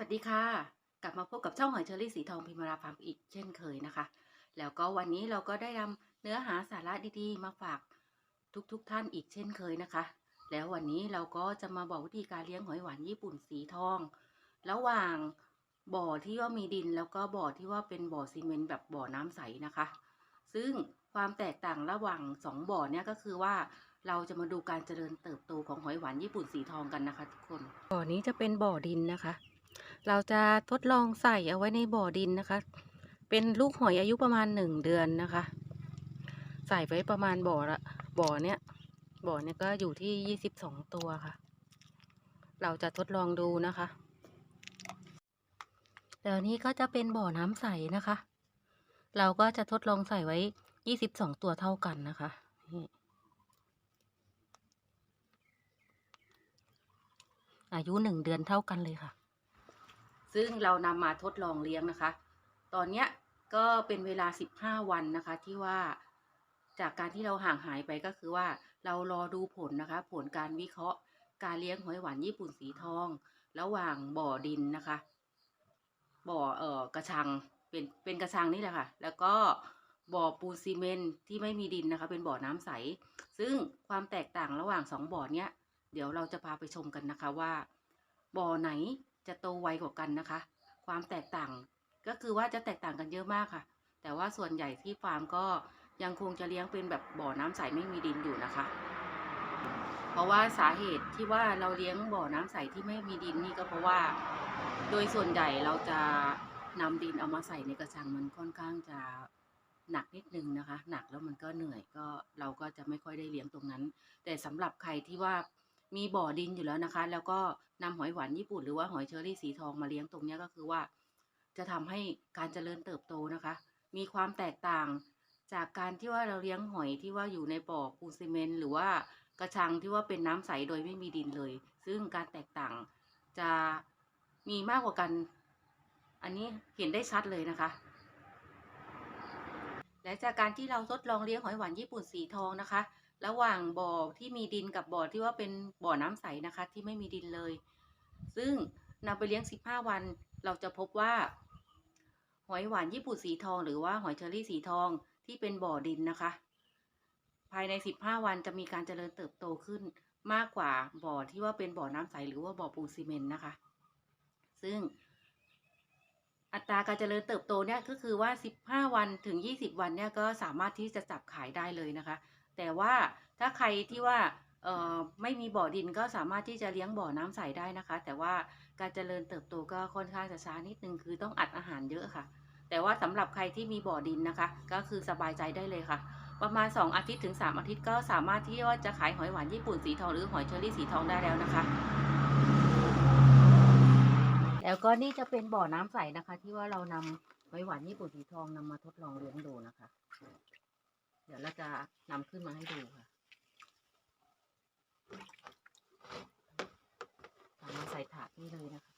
สวัสดีค่ะ กลับมาพบกับช่องหอยเชอรี่สีทองพิมราฟาร์มอีกเช่นเคยนะคะ แล้วก็วันนี้เราก็ได้นำเนื้อหาสาระดีๆ มาฝากทุกๆทท่านอีกเช่นเคยนะคะ แล้ววันนี้เราก็จะมาบอกวิธีการเลี้ยงหอยหวานญี่ปุ่นสีทอง ระหว่างบ่อที่ว่ามีดินแล้วก็บ่อที่ว่าเป็นบ่อซีเมนต์แบบบ่อน้ำใสนะคะ ซึ่งความแตกต่างระหว่างสองบ่อเนี่ยก็คือว่าเราจะมาดูการเจริญเติบโตของหอยหวานญี่ปุ่นสีทองกันนะคะ ทุกคนบ่อนี้จะเป็นบ่อดินนะคะ เราจะทดลองใส่เอาไว้ในบ่อดินนะคะ เป็นลูกหอยอายุประมาณหนึ่งเดือนนะคะ ใส่ไว้ประมาณบ่อละบ่อเนี้ยบ่อเนี้ยก็อยู่ที่ยี่สิบสองตัวค่ะ เราจะทดลองดูนะคะแล้วนี้ก็จะเป็นบ่อน้ำใสนะคะ เราก็จะทดลองใส่ไว้ยี่สิบสองตัวเท่ากันนะคะนี่อายุหนึ่งเดือนเท่ากันเลยค่ะ ซึ่งเรานำมาทดลองเลี้ยงนะคะ ตอนเนี้ยก็เป็นเวลา 15 วันนะคะ ที่ว่าจากการที่เราห่างหายไปก็คือว่าเรารอดูผลนะคะ ผลการวิเคราะห์การเลี้ยงหอยหวานญี่ปุ่นสีทอง ระหว่างบ่อดินนะคะ บ่อเอ่อกระชังเป็นเป็นกระชังนี่แหละค่ะ แล้วก็บ่อปูนซีเมนที่ไม่มีดินนะคะ เป็นบ่อน้ำใส ซึ่งความแตกต่างระหว่างสองบ่อเนี้ยเดี๋ยวเราจะพาไปชมกันนะคะว่า บ่อไหน จะโตไวกว่ากันนะคะ ความแตกต่างก็คือว่าจะแตกต่างกันเยอะมากค่ะ แต่ว่าส่วนใหญ่ที่ฟาร์มก็ยังคงจะเลี้ยงเป็นแบบบ่อน้ำใสไม่มีดินอยู่นะคะ เพราะว่าสาเหตุที่ว่าเราเลี้ยงบ่อน้ำใสที่ไม่มีดินนี่ก็เพราะว่า โดยส่วนใหญ่เราจะนำดินเอามาใส่ในกระชังมันค่อนข้างจะหนักนิดนึงนะคะ หนักแล้วมันก็เหนื่อยก็เราก็จะไม่ค่อยได้เลี้ยงตรงนั้น แต่สำหรับใครที่ว่า มีบ่อดินอยู่แล้วนะคะ แล้วก็นำหอยหวานญี่ปุ่นหรือว่าหอยเชอรี่สีทองมาเลี้ยงตรงนี้ก็คือว่า จะทำให้การเจริญเติบโตนะคะ มีความแตกต่างจากการที่ว่าเราเลี้ยงหอยที่ว่าอยู่ในบ่อปูนซีเมนต์หรือว่ากระชังที่ว่าเป็นน้ำใสโดยไม่มีดินเลย ซึ่งการแตกต่างจะมีมากกว่ากัน อันนี้เห็นได้ชัดเลยนะคะ และจากการที่เราทดลองเลี้ยงหอยหวานญี่ปุ่นสีทองนะคะ ระหว่างบ่อที่มีดินกับบ่อที่ว่าเป็นบ่อน้ำใสนะคะ ที่ไม่มีดินเลย ซึ่งนำไปเลี้ยง 15 วัน เราจะพบว่า หอยหวานญี่ปุ่นสีทอง หรือว่าหอยเชอรี่สีทองที่เป็นบ่อดินนะคะ ภายใน 15 วันจะมีการเจริญเติบโตขึ้นมากกว่าบ่อที่ว่าเป็นบ่อน้ำใสหรือว่าบ่อปูนซีเมนต์นะคะ ซึ่งอัตราการเจริญเติบโตเนี่ยก็คือว่า 15 วันถึง 20 วันเนี่ยก็สามารถที่จะจับขายได้เลยนะคะ แต่ว่าถ้าใครที่ว่าไม่มีบ่อดินก็สามารถที่จะเลี้ยงบ่อน้ำใสได้นะคะ แต่ว่าการเจริญเติบโตก็ค่อนข้างจะช้านิดนึงคือต้องอัดอาหารเยอะค่ะ แต่ว่าสำหรับใครที่มีบ่อดินนะคะ ก็คือสบายใจได้เลยค่ะ ประมาณ 2 อาทิตย์ถึง 3 อาทิตย์ก็สามารถที่ว่าจะขายหอยหวานญี่ปุ่นสีทองหรือหอยเชอรี่สีทองได้แล้วนะคะ แล้วก็นี่จะเป็นบ่อน้ำใสนะคะ ที่ว่าเรานำหอยหวานญี่ปุ่นสีทองนำมาทดลองเลี้ยงดูนะคะ เดี๋ยวเราจะนำขึ้นมาให้ดูค่ะนำมาใส่ถาดนี่เลยนะคะ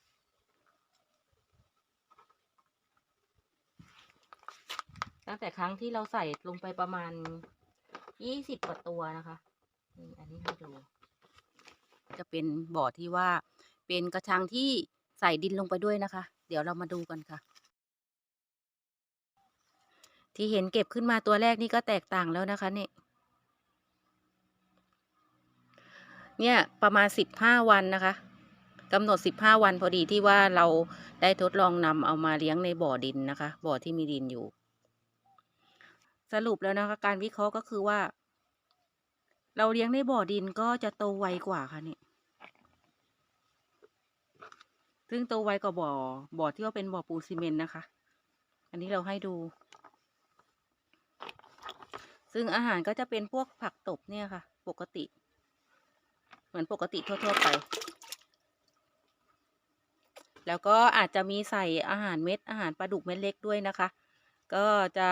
ตั้งแต่ครั้งที่เราใส่ลงไปประมาณยี่สิบกว่าตัวนะคะนี่อันนี้ให้ดู จะเป็นบ่อที่ว่าเป็นกระชังที่ใส่ดินลงไปด้วยนะคะ เดี๋ยวเรามาดูกันค่ะ ที่เห็นเก็บขึ้นมาตัวแรกนี่ก็แตกต่างแล้วนะคะเนี่ยเนี่ยประมาณสิบห้าวันนะคะกำหนดสิบห้าวันพอดีที่ว่าเราได้ทดลองนำเอามาเลี้ยงในบ่อดินนะคะ บ่อที่มีดินอยู่ สรุปแล้วนะคะ การวิเคราะห์ก็คือว่า เราเลี้ยงในบ่อดินก็จะโตไวกว่าค่ะเนี่ยซึ่งโตไวกว่าบ่อ บ่อที่ว่าเป็นบ่อปูนซีเมนต์นะคะ อันนี้เราให้ดู ซึ่งอาหารก็จะเป็นพวกผักตบเนี่ยค่ะ ปกติ เหมือนปกติทั่วๆไป แล้วก็อาจจะมีใส่อาหารเม็ดอาหารปลาดุกเม็ดเล็กด้วยนะคะ ก็จะ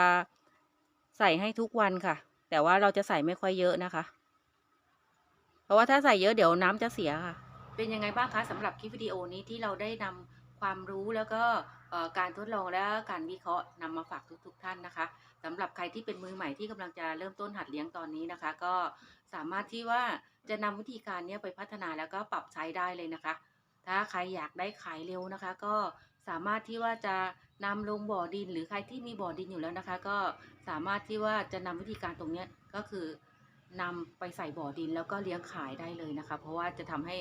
ใส่ให้ทุกวันค่ะ แต่ว่าเราจะใส่ไม่ค่อยเยอะนะคะ เพราะว่าถ้าใส่เยอะเดี๋ยวน้ำจะเสียค่ะ เป็นยังไงบ้างคะสำหรับคลิปวิดีโอนี้ที่เราได้นำ ความรู้แล้วก็การทดลองและการวิเคราะห์นำมาฝากทุกๆท่านนะคะสำหรับใครที่เป็นมือใหม่ที่กำลังจะเริ่มต้นหัดเลี้ยงตอนนี้นะคะ ก็สามารถที่ว่าจะนำวิธีการนี้ไปพัฒนาแล้วก็ปรับใช้ได้เลยนะคะ ถ้าใครอยากได้ขายเร็วนะคะ ก็สามารถที่ว่าจะนำลงบ่อดิน หรือใครที่มีบ่อดินอยู่แล้วนะคะ ก็สามารถที่ว่าจะนำวิธีการตรงนี้ก็คือนำไปใส่บ่อดินแล้วก็เลี้ยงขายได้เลยนะคะ เพราะว่าจะทำให้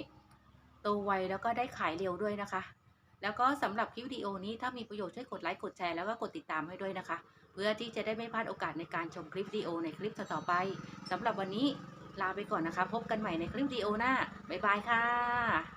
โตไวแล้วก็ได้ขายเร็วด้วยนะคะ แล้วก็สำหรับคลิปวิดีโอนี้ถ้ามีประโยชน์ช่วยกดไลค์กดแชร์แล้วก็กดติดตามให้ด้วยนะคะ เพื่อที่จะได้ไม่พลาดโอกาสในการชมคลิปวิดีโอในคลิปต่อๆไปสำหรับวันนี้ลาไปก่อนนะคะ พบกันใหม่ในคลิปวิดีโอหน้าบ๊ายบายค่ะ